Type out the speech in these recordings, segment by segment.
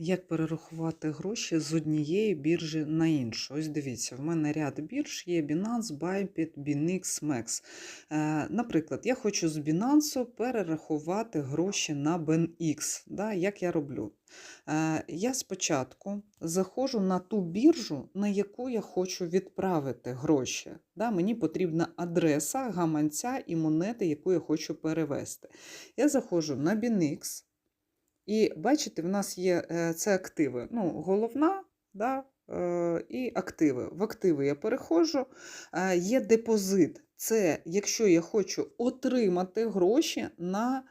Як перерахувати гроші з однієї біржі на іншу? Ось дивіться, в мене ряд бірж є Binance, Bybit, BinX, Mex. Е, Наприклад, я хочу з Binance перерахувати гроші на BNX. Да? Як я роблю? Е, Я спочатку заходжу на ту біржу, на яку я хочу відправити гроші. Да? Мені потрібна адреса гаманця і монети, яку я хочу перевести. Я заходжу на BinX. І бачите, в нас є е, це активи. Ну, головна, да, е, і активи. В активи я переходжу. Е, Є депозит. Це якщо я хочу отримати гроші на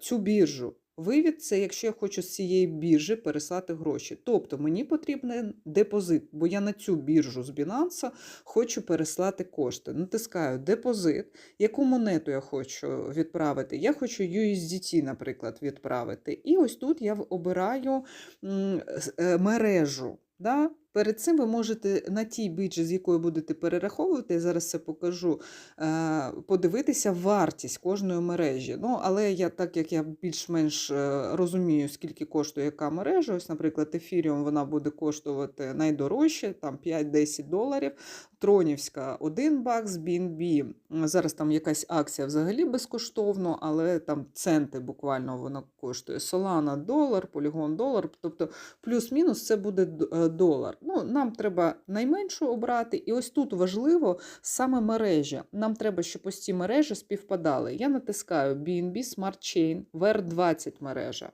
цю біржу. Вивід це якщо я хочу з цієї біржі переслати гроші. Тобто мені потрібен депозит, бо я на цю біржу з Binance хочу переслати кошти. Натискаю депозит, яку монету я хочу відправити. Я хочу USDT, наприклад, відправити. І ось тут я обираю е, мережу. Да? Перед цим ви можете на тій біржі, з якої будете перераховувати, я зараз це покажу, е, подивитися вартість кожної мережі. Ну, але я, так як я більш-менш е, розумію, скільки коштує яка мережа, ось, наприклад, Ethereum вона буде коштувати найдорожче, там 5-10 доларів. Тронівська 1 бакс, BNB, зараз там якась акція взагалі безкоштовно, але там центи буквально вона коштує. Solana долар, Polygon долар, тобто плюс-мінус це буде е, долар. Ну, нам треба найменшу обрати, і ось тут важливо саме мережі. Нам треба, щоб ось ці мережі співпадали. Я натискаю BNB Smart Chain, VR20 мережа.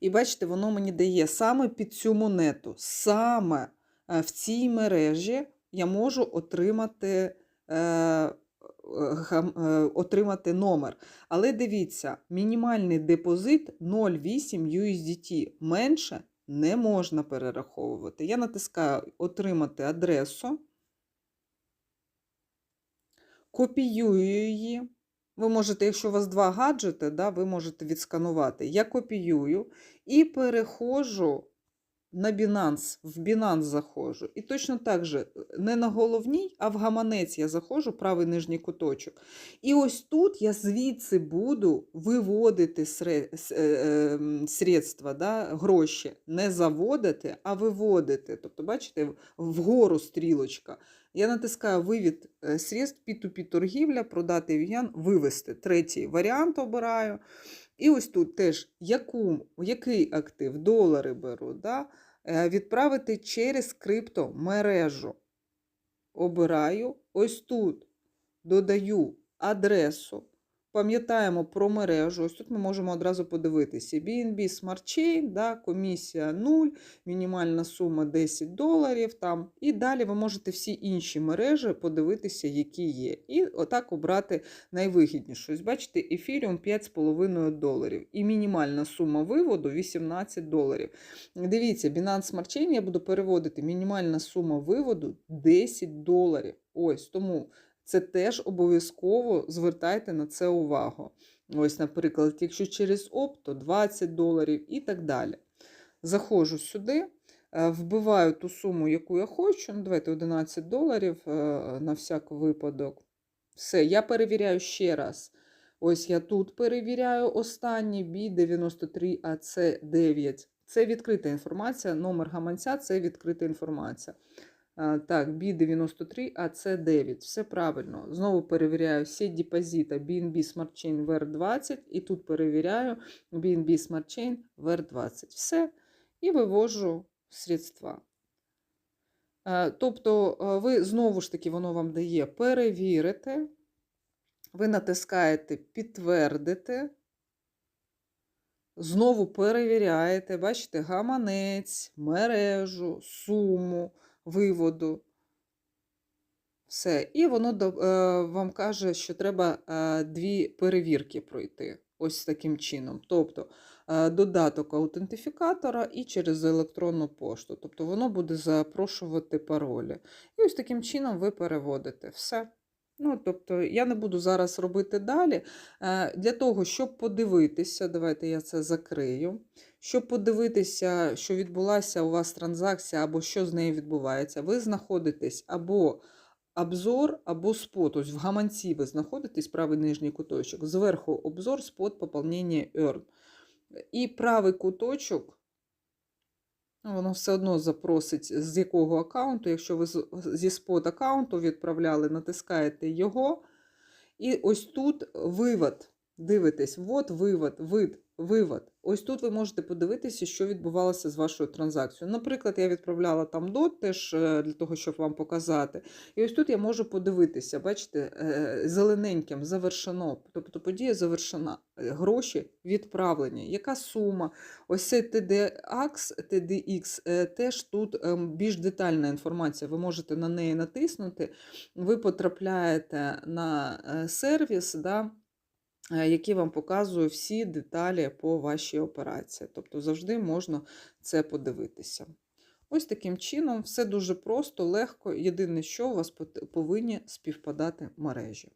І бачите, воно мені дає саме під цю монету. Саме е, в цій мережі я можу отримати, е, е, е, отримати номер. Але дивіться, мінімальний депозит 0,8 USDT. Менше не можна перераховувати. Я натискаю Отримати адресу, копіюю її. Ви можете, якщо у вас два гаджети, да, ви можете відсканувати. Я копіюю і переходжу на Binance, в Binance заходжу. І точно так же, не на головній, а в гаманець я заходжу, правий нижній куточок. І ось тут я звідси буду виводити е, е, м, средства, да, гроші. Не заводити, а виводити. Тобто, бачите, вгору стрілочка. Я натискаю вивід е, средств P2P торгівля, продати в Ян, вивести. Третій варіант обираю. І ось тут теж яку, який актив, долари беру, да? е, відправити через криптомережу. Обираю. Ось тут додаю адресу. Пам'ятаємо про мережу. Ось тут ми можемо одразу подивитися. BNB Smart Chain, да, комісія 0, мінімальна сума 10 доларів. Там. І далі ви можете всі інші мережі подивитися, які є. І отак обрати найвигіднішу. Ось бачите, Ethereum 5,5 доларів. І мінімальна сума виводу 18 доларів. Дивіться, Binance Smart Chain я буду переводити. Мінімальна сума виводу 10 доларів. Ось тому. Це теж обов'язково звертайте на це увагу. Ось, наприклад, якщо через ОП, то 20 доларів і так далі. Заходжу сюди, е, вбиваю ту суму, яку я хочу. Ну, давайте 11 доларів е, на всяк випадок. Все, я перевіряю ще раз. Ось я тут перевіряю останній B93AC9. Це відкрита інформація. Номер гаманця це відкрита інформація. Так, B93, AC9. Все правильно. Знову перевіряю всі депозита BNB Smart Chain VR20 і тут перевіряю BNB Smart Chain VR20. Все. І вивожу средства. Тобто, ви знову ж таки, воно вам дає перевірити. Ви натискаєте підтвердити. Знову перевіряєте, бачите, гаманець, мережу, суму виводу. Все. І воно е, вам каже, що треба е, дві перевірки пройти. Ось таким чином. Тобто е, додаток аутентифікатора і через електронну пошту. Тобто воно буде запрошувати паролі. І ось таким чином ви переводите все. Ну, тобто, я не буду зараз робити далі. Е, Для того, щоб подивитися, давайте я це закрию. Щоб подивитися, що відбулася у вас транзакція або що з нею відбувається, ви знаходитесь або обзор, або спот. Ось в гаманці ви знаходитесь, правий нижній куточок. Зверху обзор, спот, поповнення earn. І правий куточок Воно все одно запросить, з якого аккаунту. Якщо ви зі спот аккаунту відправляли, натискаєте його. І ось тут вивод. Дивитесь, вот вивод, вид, вивод. Ось тут ви можете подивитися, що відбувалося з вашою транзакцією. Наприклад, я відправляла там дот теж е, для того, щоб вам показати. І ось тут я можу подивитися, бачите, е, зелененьким завершено. Тобто подія завершена. Е, Гроші відправлені. Яка сума? Ось цей TDX, TDX теж тут більш детальна інформація. Ви можете на неї натиснути, ви потрапляєте на сервіс, да, е, який вам показую всі деталі по вашій операції. Тобто завжди можна це подивитися. Ось таким чином все дуже просто, легко. Єдине, що у вас повинні співпадати мережі.